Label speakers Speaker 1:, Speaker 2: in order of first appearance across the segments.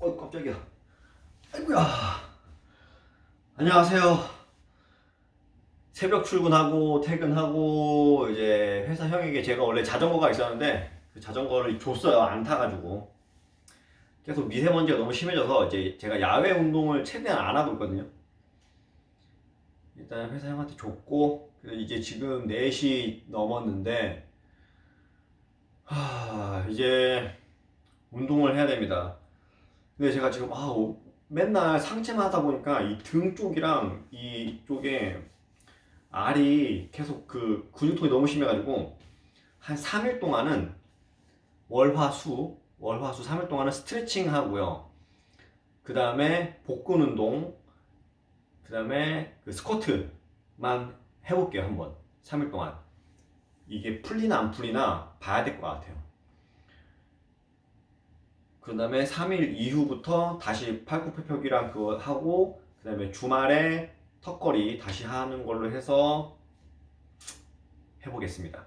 Speaker 1: 어 깜짝이야. 아이고야. 안녕하세요. 새벽 출근하고 퇴근하고 이제 회사 형에게 제가 원래 자전거가 있었는데 그 자전거를 줬어요 안 타가지고 계속 미세먼지가 너무 심해져서 이제 제가 야외 운동을 최대한 안 하고 있거든요. 일단 회사 형한테 줬고 이제 지금 4시 넘었는데 하 이제 운동을 해야 됩니다. 근데 제가 지금 아 오- 맨날 상체만 하다 보니까 이 등 쪽이랑 이 쪽에 알이 계속 그 근육통이 너무 심해가지고 한 3일 동안은 월화수 월화수 3일 동안은 스트레칭 하고요. 그 다음에 복근 운동, 그 다음에 그 스쿼트만 해볼게요 한번 3일 동안 이게 풀리나 안 풀리나 봐야 될 것 같아요. 그 다음에 3일 이후부터 다시 팔굽혀펴기랑 그거 하고 그 다음에 주말에 턱걸이 다시 하는 걸로 해서 해보겠습니다.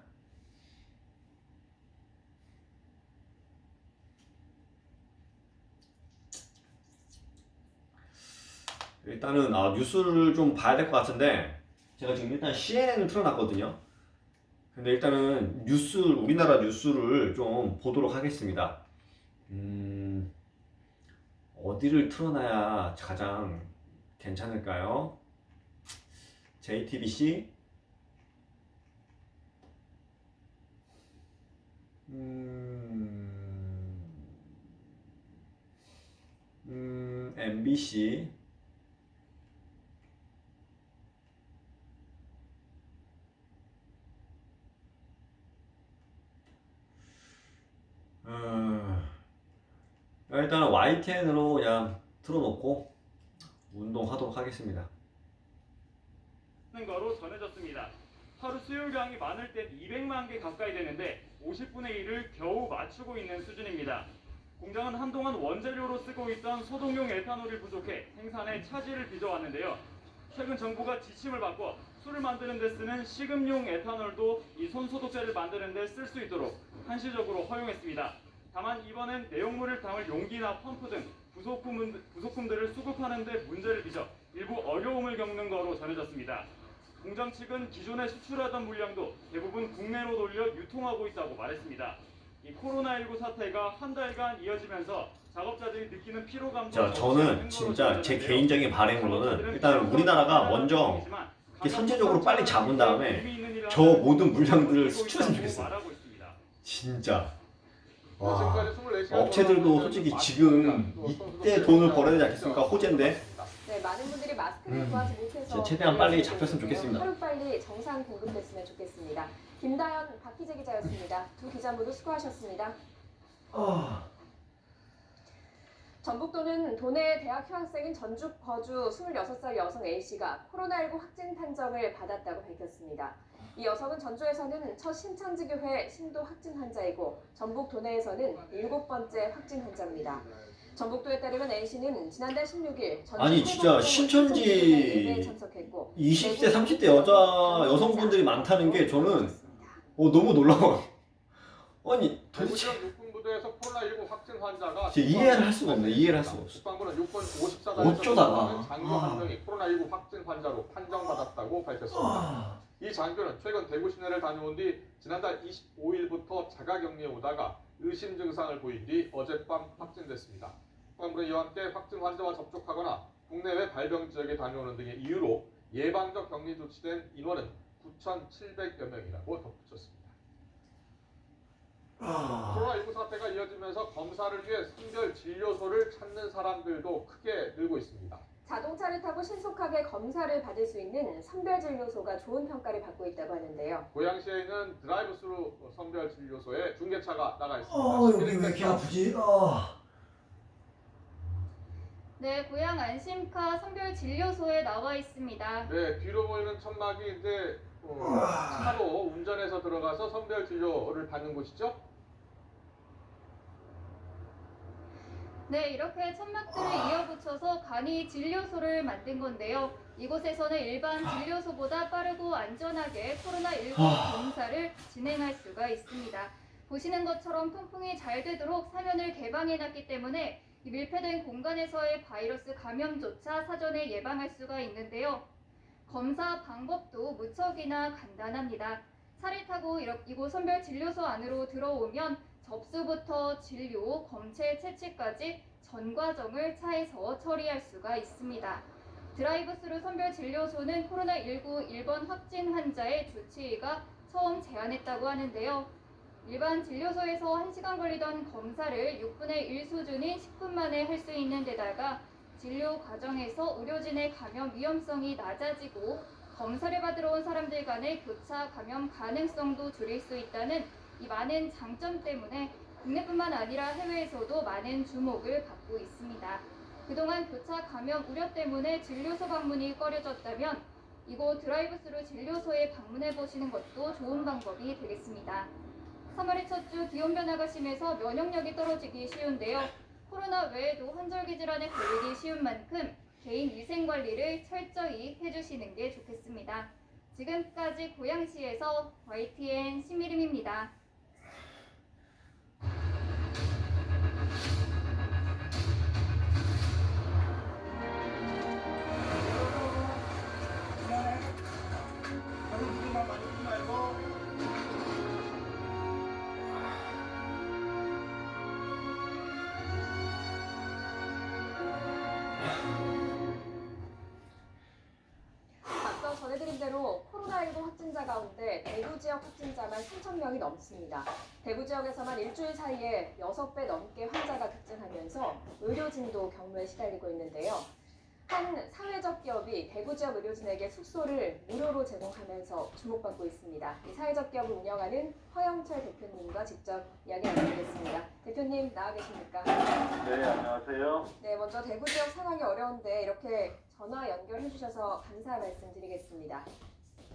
Speaker 1: 일단은 아, 뉴스를 좀 봐야 될 것 같은데 제가 지금 일단 CNN을 틀어놨거든요. 근데 일단은 뉴스 우리나라 뉴스를 좀 보도록 하겠습니다. 음, 어디를 틀어놔야 가장 괜찮을까요? JTBC 음, 음, MBC 음, 일단은 YTN으로 그냥 틀어놓고 운동하도록 하겠습니다.
Speaker 2: 하는 거로 전해졌습니다. 하루 수요량이 많을 땐 200만 개 가까이 되는데 50분의 1을 겨우 맞추고 있는 수준입니다. 공장은 한동안 원재료로 쓰고 있던 소독용 에탄올이 부족해 생산에 차질을 빚어왔는데요. 최근 정부가 지침을 바꿔 술을 만드는 데 쓰는 식음용 에탄올도 이 손소독제를 만드는 데 쓸 수 있도록 한시적으로 허용했습니다. 다만 이번엔 내용물을 담을 용기나 펌프 등 부속품, 부속품들을 수급하는 데 문제를 빚어 일부 어려움을 겪는 거로 전해졌습니다. 공장 측은 기존에 수출하던 물량도 대부분 국내로 돌려 유통하고 있다고 말했습니다. 이 코로나19 사태가 한 달간 이어지면서 작업자들이 느끼는 피로감도
Speaker 1: 자, 저는 진짜 제. 개인적인
Speaker 2: 작업자들은
Speaker 1: 일단 우리나라가 먼저 선제적으로 빨리 잡은 다음에 저 모든 물량들을 수출했으면 좋겠어요. 진짜 와
Speaker 3: 24시간
Speaker 1: 업체들도 솔직히 지금
Speaker 3: 또
Speaker 1: 이때 돈을 벌어야 되지 않겠습니까? 호재인데
Speaker 4: 네, 많은 분들이 마스크를
Speaker 1: 음,
Speaker 4: 구하지 못해서
Speaker 1: 진짜 최대한 빨리 잡혔으면. 좋겠습니다.
Speaker 4: 하루 빨리 정상 공급됐으면 좋겠습니다. 김다현, 박희재 기자였습니다. 두 기자 모두 수고하셨습니다.
Speaker 1: 아,
Speaker 4: 전북도는 도내 대학 휴학생인 전주 거주 26살 여성 A씨가 코로나19 확진 판정을 받았다고 밝혔습니다. 이 여성은 전주에서는 첫 신천지교회 신도 확진 환자이고 전북 도내에서는 일곱 번째 확진 환자입니다. 전북도에 따르면 A씨는 지난달 16일 전주
Speaker 1: 아니, 진짜 신천지
Speaker 4: 예배에 참석했고
Speaker 1: 20대 30대 여자 여성분들이 많다는 게 저는 어, 너무 놀라워. 아니 도대체
Speaker 3: 대구지역 육군부대에서 코로나19 확진 환자가
Speaker 1: 진짜 이해를 할 수가 없네. 이해를 할 수가 없어.
Speaker 3: 국방부는 육군 54단에서
Speaker 1: 어쩌다가.
Speaker 3: 장교
Speaker 1: 아.
Speaker 3: 한 명이 코로나19 확진 환자로 판정받았다고 밝혔습니다.
Speaker 1: 아,
Speaker 3: 이 장교는 최근 대구 시내를 다녀온 뒤 지난달 25일부터 자가격리에 오다가 의심 증상을 보인 뒤 어젯밤 확진됐습니다. 국방부는 이와 함께 확진 환자와 접촉하거나 국내외 발병 지역에 다녀오는 등의 이유로 예방적 격리 조치된 인원은 9,700여 명이라고 덧붙였습니다.
Speaker 1: 아.
Speaker 3: 코로나19 사태가 이어지면서 검사를 위해 선별 진료소를 찾는 사람들도 크게 늘고 있습니다.
Speaker 4: 자동차를 타고 신속하게 검사를 받을 수 있는 선별 진료소가 좋은 평가를 받고 있다고 하는데요.
Speaker 3: 고양시에 있는 드라이브스루 선별 진료소에 중계차가 나가 있습니다.
Speaker 1: 어, 여기 왜 이렇게 아프지? 아.
Speaker 5: 네, 고양 안심카 선별 진료소에 나와 있습니다.
Speaker 3: 네, 뒤로 보이는 천막이 이제 어, 차로 운전해서 들어가서 선별 진료를 받는 곳이죠.
Speaker 5: 네, 이렇게 천막들을 이어붙여서 간이 진료소를 만든 건데요. 이곳에서는 일반 진료소보다 빠르고 안전하게 코로나19
Speaker 1: 아.
Speaker 5: 검사를 진행할 수가 있습니다. 보시는 것처럼 통풍이 잘 되도록 사면을 개방해놨기 때문에 이 밀폐된 공간에서의 바이러스 감염조차 사전에 예방할 수가 있는데요. 검사 방법도 무척이나 간단합니다. 차를 타고 이곳 선별 진료소 안으로 들어오면 접수부터 진료, 검체 채취까지 전 과정을 차에서 처리할 수가 있습니다. 드라이브스루 선별 진료소는 코로나19 1번 확진 환자의 주치의가 처음 제안했다고 하는데요. 일반 진료소에서 1시간 걸리던 검사를 6분의 1 수준인 10분 만에 할 수 있는 데다가 진료 과정에서 의료진의 감염 위험성이 낮아지고 검사를 받으러 온 사람들 간의 교차 감염 가능성도 줄일 수 있다는 이 많은 장점 때문에 국내뿐만 아니라 해외에서도 많은 주목을 받고 있습니다. 그동안 교차 감염 우려 때문에 진료소 방문이 꺼려졌다면 이곳 드라이브스루 진료소에 방문해 보시는 것도 좋은 방법이 되겠습니다. 3월의 첫 주 기온 변화가 심해서 면역력이 떨어지기 쉬운데요. 코로나 외에도 환절기 질환에 걸리기 쉬운 만큼 개인 위생 관리를 철저히 해주시는 게 좋겠습니다. 지금까지 고양시에서 YTN 신미림입니다.
Speaker 4: 지역 확진자만 3천 명이 넘습니다. 대구 지역에서만 일주일 사이에 6배 넘게 환자가 급증하면서 의료진도 경로에 시달리고 있는데요. 한 사회적 기업이 대구 지역 의료진에게 숙소를 무료로 제공하면서 주목받고 있습니다. 이 사회적 기업을 운영하는 허영철 대표님과 직접 이야기 나누겠습니다. 대표님 나와 계십니까?
Speaker 6: 네, 안녕하세요.
Speaker 4: 네, 먼저 대구 지역 상황이 어려운데 이렇게 전화 연결해 주셔서 감사 말씀 드리겠습니다.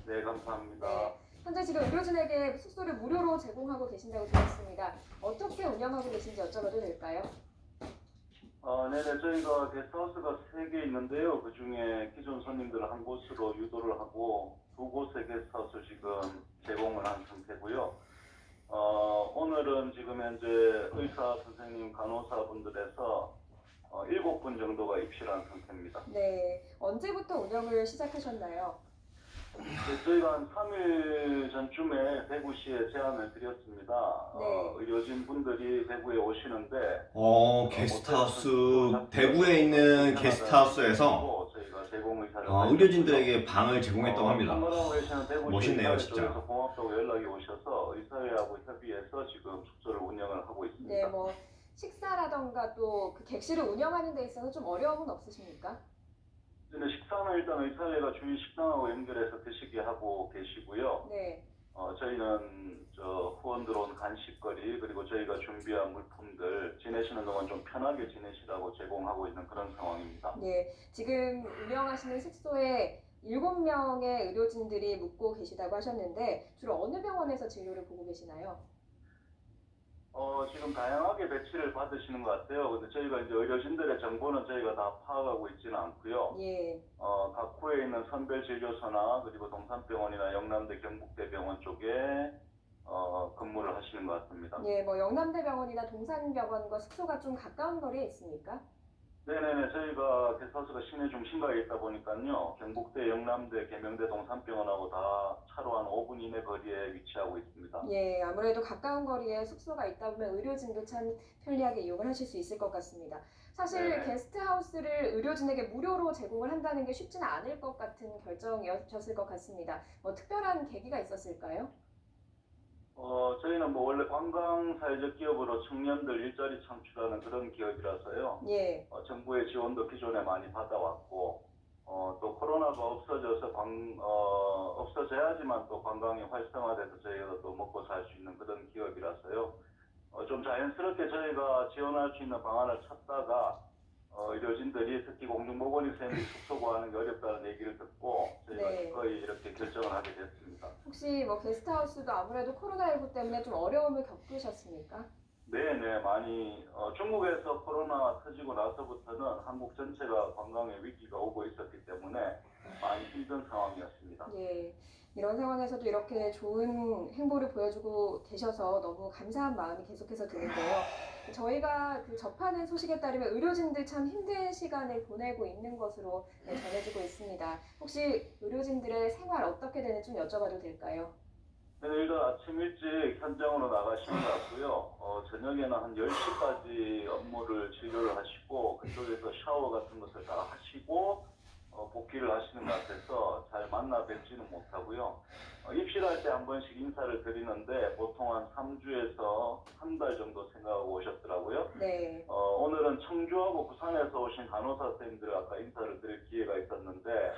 Speaker 6: 네, 감사합니다.
Speaker 4: 네, 현재 지금 의료진에게 숙소를 무료로 제공하고 계신다고 들었습니다. 어떻게 운영하고 계신지 여쭤봐도 될까요?
Speaker 6: 어, 네네, 저희가 게스트하우스가 세 개 있는데요. 그 중에 기존 손님들 한 곳으로 유도를 하고 두 곳의 게스트하우스 지금 제공을 한 상태고요. 어, 오늘은 지금 현재 의사 선생님, 간호사분들에서 어, 일곱 분 정도가 입실한 상태입니다.
Speaker 4: 네, 언제부터 운영을 시작하셨나요?
Speaker 6: 네, 저희가 한 3일 전쯤에 대구시에 제안을 드렸습니다.
Speaker 4: 네.
Speaker 6: 어, 의료진 분들이 대구에 오시는데
Speaker 1: 어, 게스트하우스 대구에 있는 게스트하우스에서
Speaker 6: 저희가 제공을 잘
Speaker 1: 어, 의료진들에게 방을 제공했다고 합니다.
Speaker 6: 계시는 대구
Speaker 1: 멋있네요, 진짜.
Speaker 6: 고맙다고 연락이 오셔서 의사회하고 협의해서 지금 숙소를 운영을 하고 있습니다.
Speaker 4: 네, 뭐 식사라던가 또 그 객실을 운영하는 데 있어서 좀 어려움은 없으십니까?
Speaker 6: 근데 식사는 일단 의사회가 주인 식당하고 연결해서 드시게 하고 계시고요.
Speaker 4: 네,
Speaker 6: 어, 저희는 저 후원들 온 간식거리 그리고 저희가 준비한 물품들 지내시는 동안 좀 편하게 지내시라고 제공하고 있는 그런 상황입니다.
Speaker 4: 네, 지금 운영하시는 숙소에 7명의 의료진들이 묵고 계시다고 하셨는데 주로 어느 병원에서 진료를 보고 계시나요?
Speaker 6: 어, 지금 다양하게 배치를 받으시는 것 같아요. 근데 저희가 이제 의료진들의 정보는 저희가 다 파악하고 있지는 않고요.
Speaker 4: 예,
Speaker 6: 어, 각 구에 있는 선별진료소나 그리고 동산병원이나 영남대 경북대병원 쪽에 어, 근무를 하시는 것 같습니다.
Speaker 4: 예, 뭐 영남대병원이나 동산병원과 숙소가 좀 가까운 거리에 있습니까?
Speaker 6: 네네네, 저희가 게스트하우스가 시내 중심가에 있다 보니까요. 경북대, 영남대, 계명대, 동산병원하고 다 차로 한 5분 이내 거리에 위치하고 있습니다.
Speaker 4: 예, 아무래도 가까운 거리에 숙소가 있다 보면 의료진도 참 편리하게 이용을 하실 수 있을 것 같습니다. 사실
Speaker 6: 네네.
Speaker 4: 게스트하우스를 의료진에게 무료로 제공을 한다는 게 쉽지는 않을 것 같은 결정이었을 것 같습니다. 뭐 특별한 계기가 있었을까요?
Speaker 6: 어, 저희는 뭐 원래 관광 사회적 기업으로 청년들 일자리 창출하는 그런 기업이라서요.
Speaker 4: 예,
Speaker 6: 어, 정부의 지원도 기존에 많이 받아왔고, 어, 또 코로나가 없어져서 관, 어, 없어져야지만 또 관광이 활성화돼서 저희가 또 먹고 살 수 있는 그런 기업이라서요. 어, 좀 자연스럽게 저희가 지원할 수 있는 방안을 찾다가, 어, 의료진들이 특히 공중보건의사님이 숙소 구하는 게 어렵다는 얘기를 듣고, 저희가
Speaker 4: 네.
Speaker 6: 기꺼이 이렇게 결정을 하게 됐습니다.
Speaker 4: 혹시 뭐 게스트하우스도 아무래도 코로나19 때문에 좀 어려움을 겪으셨습니까?
Speaker 6: 네네 많이 어, 중국에서 코로나 터지고 나서부터는 한국 전체가 관광의 위기가 오고 있었기 때문에 많이 힘든 상황이었습니다.
Speaker 4: 예. 이런 상황에서도 이렇게 좋은 행보를 보여주고 계셔서 너무 감사한 마음이 계속해서 드는데요. 저희가 그 접하는 소식에 따르면 의료진들 참 힘든 시간을 보내고 있는 것으로 네, 전해지고 있습니다. 혹시 의료진들의 생활 어떻게 되는지 좀 여쭤봐도 될까요?
Speaker 6: 네, 일단 아침 일찍 현장으로 나가시는 것 같고요. 어, 저녁에는 한 10시까지 업무를 진료를 하시고 그쪽에서 샤워 같은 것을 다 하시고 어, 복귀를 하시는 것 같아서 잘 만나 뵙지는 못하고요. 어, 입실할 때 한 번씩 인사를 드리는데 보통 한 3주에서 한 달 정도 생각하고 오셨더라고요.
Speaker 4: 네.
Speaker 6: 어, 오늘은 청주하고 부산에서 오신 간호사 선생님들 아까 인사를 드릴 기회가 있었는데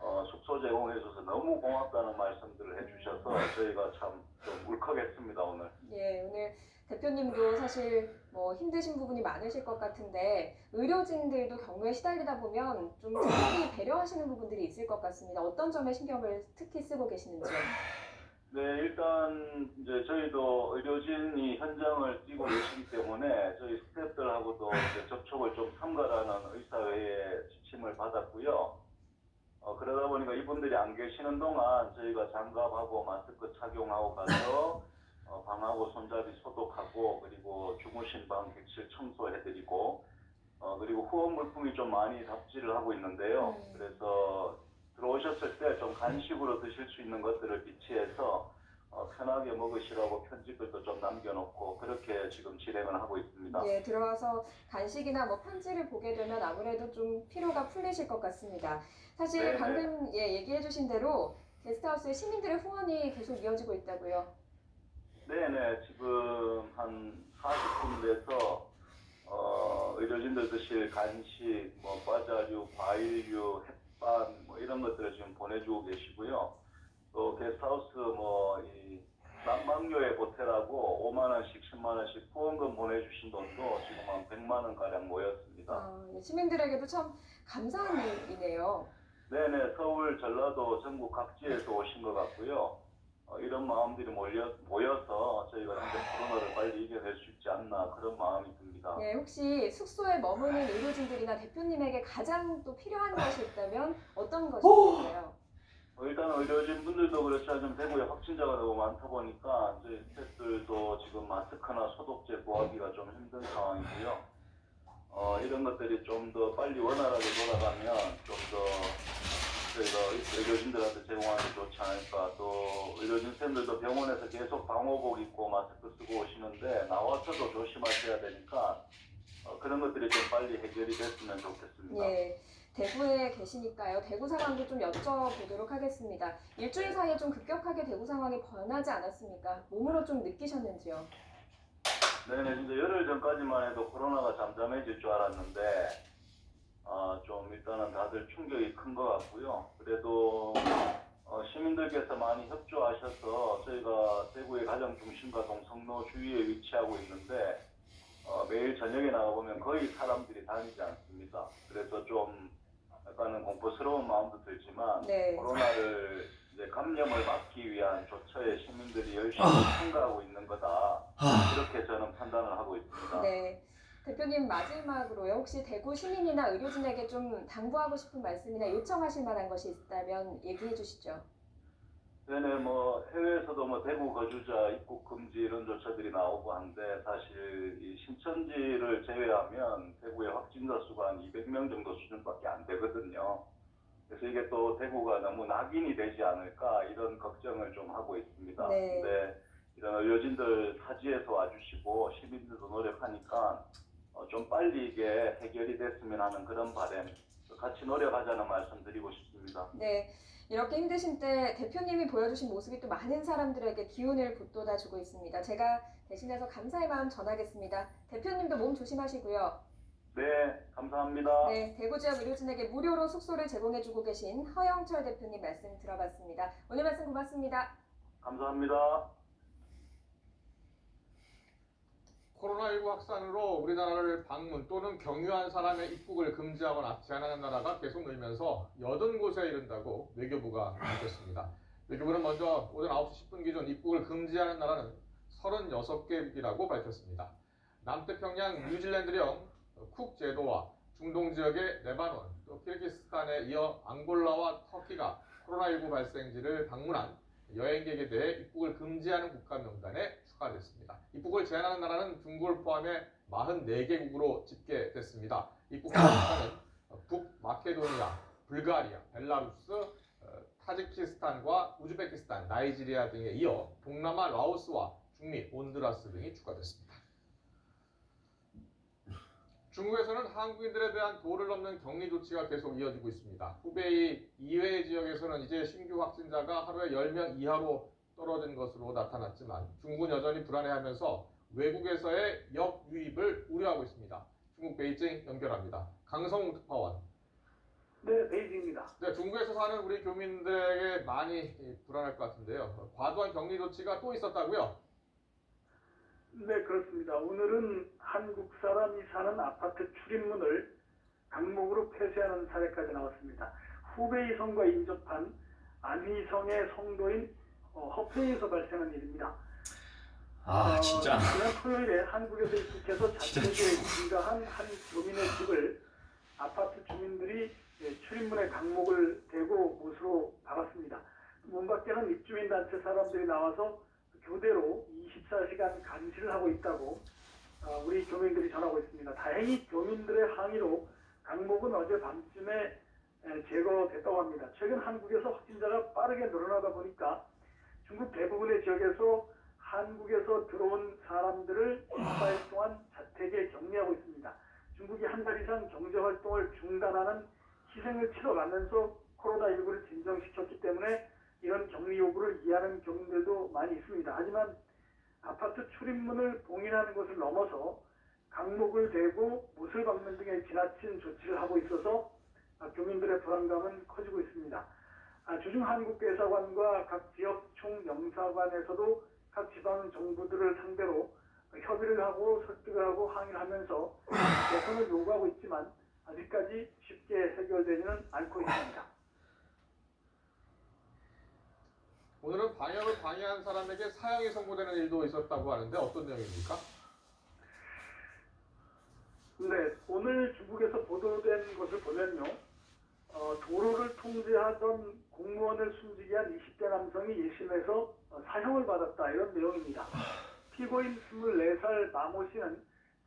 Speaker 6: 어, 숙소 제공해줘서 너무 고맙다는 말씀들을 해주셔서 저희가 참 좀 울컥했습니다 오늘.
Speaker 4: 예, 오늘 대표님도 사실 뭐 힘드신 부분이 많으실 것 같은데 의료진들도 경로에 시달리다 보면 좀 특히 배려하시는 부분들이 있을 것 같습니다. 어떤 점에 신경을 특히 쓰고 계시는지요?
Speaker 6: 네 일단 이제 저희도 의료진이 현장을 뛰고 계시기 때문에 저희 스태프들하고도 이제 접촉을 좀 삼가라는 의사회의 지침을 받았고요. 어, 그러다 보니까 이 분들이 안 계시는 동안 저희가 장갑하고 마스크 착용하고 가서 어, 방하고 손잡이 소독하고 그리고 주무신 방 객실 청소해드리고 어, 그리고 후원 물품이 좀 많이 답지를 하고 있는데요.
Speaker 4: 음.
Speaker 6: 그래서 들어오셨을 때 좀 간식으로 드실 수 있는 것들을 비치해서 어, 편하게 먹으시라고 편지글도 좀 남겨놓고 그렇게 지금 진행을 하고 있습니다.
Speaker 4: 예, 들어와서 간식이나 뭐 편지를 보게 되면 아무래도 좀 피로가 풀리실 것 같습니다. 사실
Speaker 6: 네네.
Speaker 4: 방금 예, 얘기해주신 대로 게스트하우스에 시민들의 후원이 계속 이어지고 있다고요.
Speaker 6: 네네 지금 한 40분 돼서 어, 의료진들 드실 간식, 뭐 과자류, 과일류, 햇반 뭐 이런 것들을 지금 보내주고 계시고요. 또 게스트하우스 뭐이 난방료에 보태라고 5만 원씩, 10만 원씩 후원금 보내주신 돈도 지금 한 100만 원 가량 모였습니다.
Speaker 4: 아, 예, 시민들에게도 참 감사한 일이네요.
Speaker 6: 네네 서울, 전라도, 전국 각지에서 오신 것 같고요. 어, 이런 마음들이 몰려, 모여서 저희가 현재 코로나를 빨리 이겨낼 수 있지 않나 그런 마음이 듭니다.
Speaker 4: 예, 혹시 숙소에 머무는 의료진들이나 대표님에게 가장 또 필요한 것이 있다면 어떤 것이 있을까요?
Speaker 6: 어, 일단 의료진 분들도 그렇지만 좀 대구에 확진자가 너무 많다 보니까 저희 스태프들도 지금 마스크나 소독제 구하기가 좀 힘든 상황이고요. 어, 이런 것들이 좀 더 빨리 원활하게 돌아가면 좀 더 저희가 의료진들한테 제공하는 게 좋지 않을까. 또 의료진 선생님들도 병원에서 계속 방호복 입고 마스크 쓰고 오시는데 나와서도 조심하셔야 되니까 어, 그런 것들이 좀 빨리 해결이 됐으면 좋겠습니다.
Speaker 4: 예, 대구에 계시니까요. 대구 상황도 좀 여쭤보도록 하겠습니다. 일주일 사이에 좀 급격하게 대구 상황이 변하지 않았습니까? 몸으로 좀 느끼셨는지요?
Speaker 6: 네네, 진짜 열흘 전까지만 해도 코로나가 잠잠해질 줄 알았는데, 아, 좀 일단은 다들 충격이 큰 것 같고요. 그래도 어, 시민들께서 많이 협조하셔서 저희가 대구의 가장 중심가 동성로 주위에 위치하고 있는데, 어, 매일 저녁에 나가보면 거의 사람들이 다니지 않습니다. 그래서 좀 약간은 공포스러운 마음도 들지만,
Speaker 4: 네.
Speaker 6: 코로나를 이제 감염을 막기 위한 조처에 시민들이 열심히
Speaker 1: 아.
Speaker 6: 참가하고 있는 거다.
Speaker 1: 아,
Speaker 6: 이렇게 저는 판단을 하고 있습니다.
Speaker 4: 네. 대표님 마지막으로요. 혹시 대구 시민이나 의료진에게 좀 당부하고 싶은 말씀이나 요청하실 만한 것이 있다면 얘기해 주시죠.
Speaker 6: 네네 뭐 해외에서도 뭐 대구 거주자 입국 금지 이런 조처들이 나오고 한데 사실 이 신천지를 제외하면 대구의 확진자 수가 한 200명 정도 수준밖에 안 되거든요. 그래서 이게 또 대구가 너무 낙인이 되지 않을까 이런 걱정을 좀 하고 있습니다.
Speaker 4: 네.
Speaker 6: 근데 이런 의료진들 타지에서 와주시고 시민들도 노력하니까 어, 좀 빨리 이게 해결이 됐으면 하는 그런 바람 같이 노력하자는 말씀 드리고 싶습니다.
Speaker 4: 네. 이렇게 힘드신 때 대표님이 보여주신 모습이 또 많은 사람들에게 기운을 북돋아 주고 있습니다. 제가 대신해서 감사의 마음 전하겠습니다. 대표님도 몸 조심하시고요.
Speaker 6: 네, 감사합니다.
Speaker 4: 네, 대구 지역 의료진에게 무료로 숙소를 제공해주고 계신 허영철 대표님 말씀 들어봤습니다. 오늘 말씀 고맙습니다.
Speaker 6: 감사합니다.
Speaker 3: 코로나19 확산으로 우리나라를 방문 또는 경유한 사람의 입국을 금지하거나 제한하는 나라가 계속 늘면서 80곳에 이른다고 외교부가 밝혔습니다. 외교부는 먼저 오전 9시 10분 기준 입국을 금지하는 나라는 36개이라고 밝혔습니다. 남태평양 뉴질랜드령 쿡 제도와 중동 지역의 레바논, 또 키르기스탄에 이어 앙골라와 터키가 코로나19 발생지를 방문한 여행객에 대해 입국을 금지하는 국가 명단에 추가됐습니다. 입국을 제한하는 나라는 중국을 포함해 44개국으로 집계됐습니다. 입국한 국가는 북마케도니아, 불가리아, 벨라루스, 어, 타지키스탄과 우즈베키스탄, 나이지리아 등에 이어 동남아 라오스와 중미, 온두라스 등이 추가됐습니다. 중국에서는 한국인들에 대한 도를 넘는 격리 조치가 계속 이어지고 있습니다. 후베이 이외 지역에서는 이제 신규 확진자가 하루에 10명 이하로 떨어진 것으로 나타났지만 중국은 여전히 불안해하면서 외국에서의 역유입을 우려하고 있습니다. 중국 베이징 연결합니다. 강성웅 특파원.
Speaker 7: 네, 베이징입니다.
Speaker 3: 네, 중국에서 사는 우리 교민들에게 많이 불안할 것 같은데요. 과도한 격리 조치가 또 있었다고요?
Speaker 7: 네, 그렇습니다. 오늘은 한국 사람이 사는 아파트 출입문을 강목으로 폐쇄하는 사례까지 나왔습니다. 후베이성과 인접한 안휘성의 성도인 어, 허페이에서 발생한 일입니다.
Speaker 1: 아
Speaker 7: 어,
Speaker 1: 진짜
Speaker 7: 지난 토요일에 한국에서 입국해서 자택에 증가한 한 교민의 집을 아파트 주민들이 예, 출입문에 강목을 대고 못으로 박았습니다. 문 밖에는 입주민 단체 사람들이 나와서 교대로 24시간 감시를 하고 있다고 어, 우리 교민들이 전하고 있습니다. 다행히 교민들의 항의로 강목은 어제 밤쯤에 에, 제거됐다고 합니다. 최근 한국에서 확진자가 빠르게 늘어나다 보니까 중국 대부분의 지역에서 한국에서 들어온 사람들을 14일 동안 자택에 격리하고 있습니다. 중국이 한 달 이상 경제 활동을 중단하는 희생을 치러가면서 코로나19를 진정시켰기 때문에 격리 요구를 이해하는 교민들도 많이 있습니다. 하지만 아파트 출입문을 봉인하는 것을 넘어서 강목을 대고 못을 박는 등의 지나친 조치를 하고 있어서 아, 교민들의 불안감은 커지고 있습니다. 아, 주중 한국 대사관과 각 지역 총영사관에서도 각 지방 정부들을 상대로 협의를 하고 설득을 하고 항의를 하면서 개선을 요구하고 있지만 아직까지 쉽게 해결되지는 않고 있습니다.
Speaker 3: 오늘은 방역을 방해한 사람에게 사형이 선고되는 일도 있었다고 하는데 어떤 내용입니까?
Speaker 7: 네, 오늘 중국에서 보도된 것을 보면요. 어, 도로를 통제하던 공무원을 숨지게 한 20대 남성이 1심에서 어, 사형을 받았다 이런 내용입니다. 피고인 24살 마모 씨는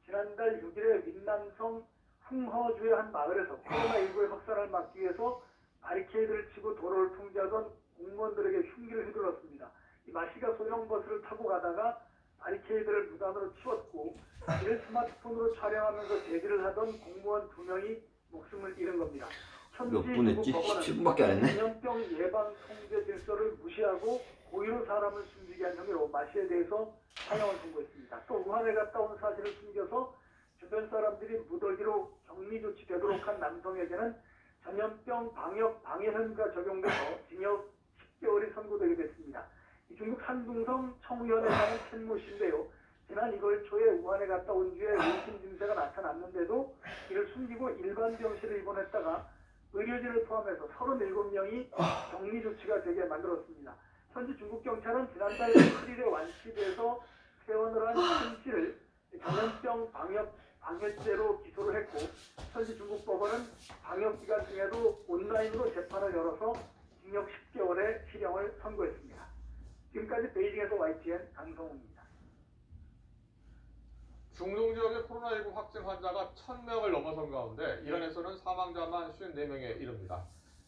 Speaker 7: 지난달 6일에 윈남성 흥허주의 한 마을에서 코로나19의 확산을 막기 위해서 바리케이드를 치고 도로를 통제하던 공무원들에게 흉기를 휘둘렀습니다. 이 마씨가 소형 버스를 타고 가다가 바리케이드를 무단으로 치웠고 이를 스마트폰으로 촬영하면서 제지를 하던 공무원 두 명이 목숨을 잃은 겁니다.
Speaker 1: 몇 분 했지? 17분밖에 안 했네.
Speaker 7: 전염병 예방 통제 질서를 무시하고 고의로 사람을 숨지게 한 혐의로 마씨에 대해서 사형을 선고했습니다. 또 우한에 갔다 온 사실을 숨겨서 주변 사람들이 묻어기로 격리 조치되도록 한 남성에게는 전염병 방역 방해 혐의가 적용돼서 징역 10개월이 선고되게 됐습니다. 이 중국 산둥성 청우현에 사는 첸모 씨인데요. 지난 2월 초에 우한에 갔다 온 뒤에 의심 증세가 나타났는데도 이를 숨기고 일반 병실에 입원했다가 의료진을 포함해서 37명이 격리 조치가 되게 만들었습니다. 현지 중국 경찰은 지난달 8일에 완치돼서 퇴원을 한신 씨를 전염병 방역 방해죄로 기소를 했고 현지 중국 법원은 방역 기간 중에도 온라인으로 재판을 열어서 징역 10개월의 실형을 선고했습니다. 지금까지 베이징에서 YTN 강성훈입니다.
Speaker 3: 중동 지역의 코로나19 확진 환자가 1000명을 넘어선 가운데 이란에서는 사망자만 54명에 이릅니다.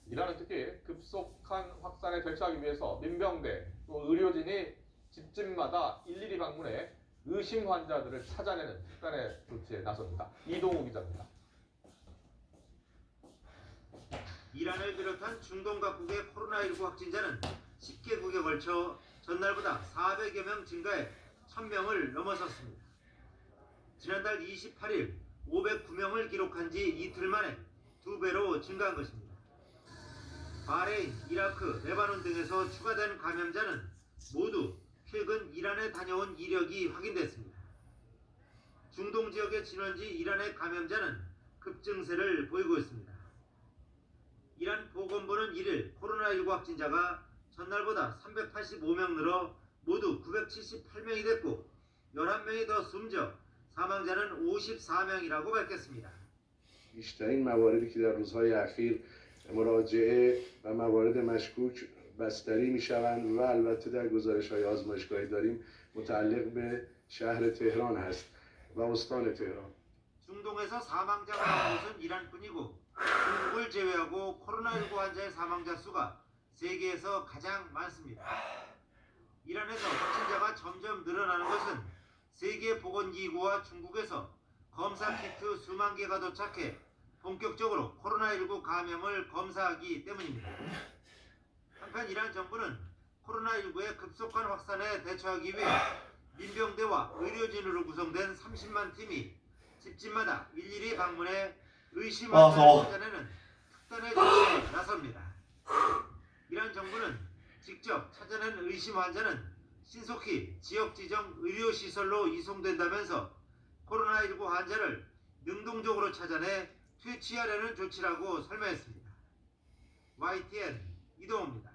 Speaker 3: 이란은 특히 급속한 확산에 대처하기 위해서 민병대 또 의료진이 집집마다 일일이 방문해 의심 환자들을 찾아내는 특단의 조치에 나섭니다. 이동우 기자입니다.
Speaker 8: 이란을 비롯한 중동 각국의 코로나19 확진자는 10개국에 걸쳐 전날보다 400여 명 증가해 1000명을 넘어섰습니다. 지난달 28일 509명을 기록한 지 이틀 만에 두 배로 증가한 것입니다. 바레인, 이라크, 레바논 등에서 추가된 감염자는 모두 최근 이란에 다녀온 이력이 확인됐습니다. 중동 지역의 진원지 이란의 감염자는 급증세를 보이고 있습니다. 이란 보건부는 1일 코로나19 확진자가 전날보다 385명 늘어 모두 978명이 됐고 11명이 더 숨져 사망자는 54명이라고 밝혔습니다.
Speaker 9: بیشترین مواردی که در روزهای اخیر مراجعه و موارد مشکوک بستری می شوند و البته در گزارش های آزمایشگاهی داریم متعلق به شهر تهران هست و استان تهران
Speaker 8: 중동에서 사망자가 나온 것은 이란뿐이고 중국을 제외하고 코로나19 환자의 사망자 수가 세계에서 가장 많습니다. 이란에서 확진자가 점점 늘어나는 것은 세계보건기구와 중국에서 검사 키트 수만 개가 도착해 본격적으로 코로나19 감염을 검사하기 때문입니다. 한편 이란 정부는 코로나19의 급속한 확산에 대처하기 위해 민병대와 의료진으로 구성된 30만 팀이 집집마다 일일이 방문해 의심
Speaker 1: 아,
Speaker 8: 환자를
Speaker 1: 더워.
Speaker 8: 찾아내는 특단의 조치에 나섭니다. 이란 정부는 직접 찾아낸 의심 환자는 신속히 지역 지정 의료 시설로 이송된다면서 코로나19 환자를 능동적으로 찾아내 퇴치하려는 조치라고 설명했습니다. YTN 이동호입니다.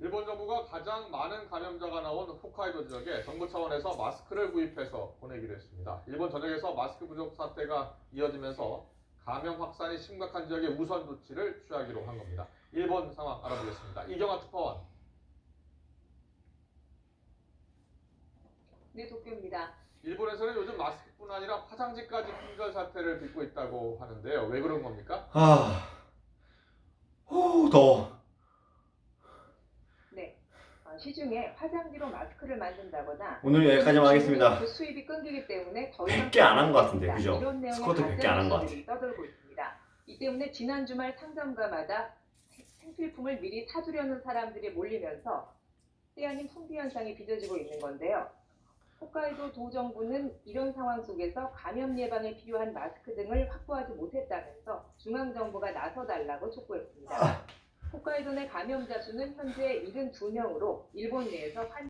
Speaker 3: 일본 정부가 가장 많은 감염자가 나온 홋카이도 지역에 정부 차원에서 마스크를 구입해서 보내기로 했습니다. 일본 전역에서 마스크 부족 사태가 이어지면서 감염 확산이 심각한 지역에 우선 조치를 취하기로 한 겁니다. 일본 상황 알아보겠습니다. 이경아 특파원.
Speaker 4: 네, 도쿄입니다.
Speaker 3: 일본에서는 요즘 마스크뿐 아니라 화장지까지 품절 사태를 빚고 있다고 하는데요. 왜 그런 겁니까?
Speaker 1: 아, 오, 더워.
Speaker 10: 시중에 화장지로 마스크를 만든다거나
Speaker 1: 오늘 여기까지만 하겠습니다.
Speaker 10: 그 수입이 끊기기 때문에 더 이상
Speaker 1: 100개 안한것 같은데, 그죠?
Speaker 10: 이런 내용의
Speaker 1: 스쿼트 100개 안한것
Speaker 10: 가짜 뉴스들이 떠돌고 있습니다. 이 때문에 지난 주말 상점가마다 생- 생필품을 미리 사두려는 사람들이 몰리면서 때 아닌 풍비 현상이 빚어지고 있는 건데요. 홋카이도 도정부는 이런 상황 속에서 감염 예방에 필요한 마스크 등을 확보하지 못했다면서 중앙 정부가 나서달라고 촉구했습니다. 홋카이도 내 감염자 수는 현재 72명으로 일본 내에서 환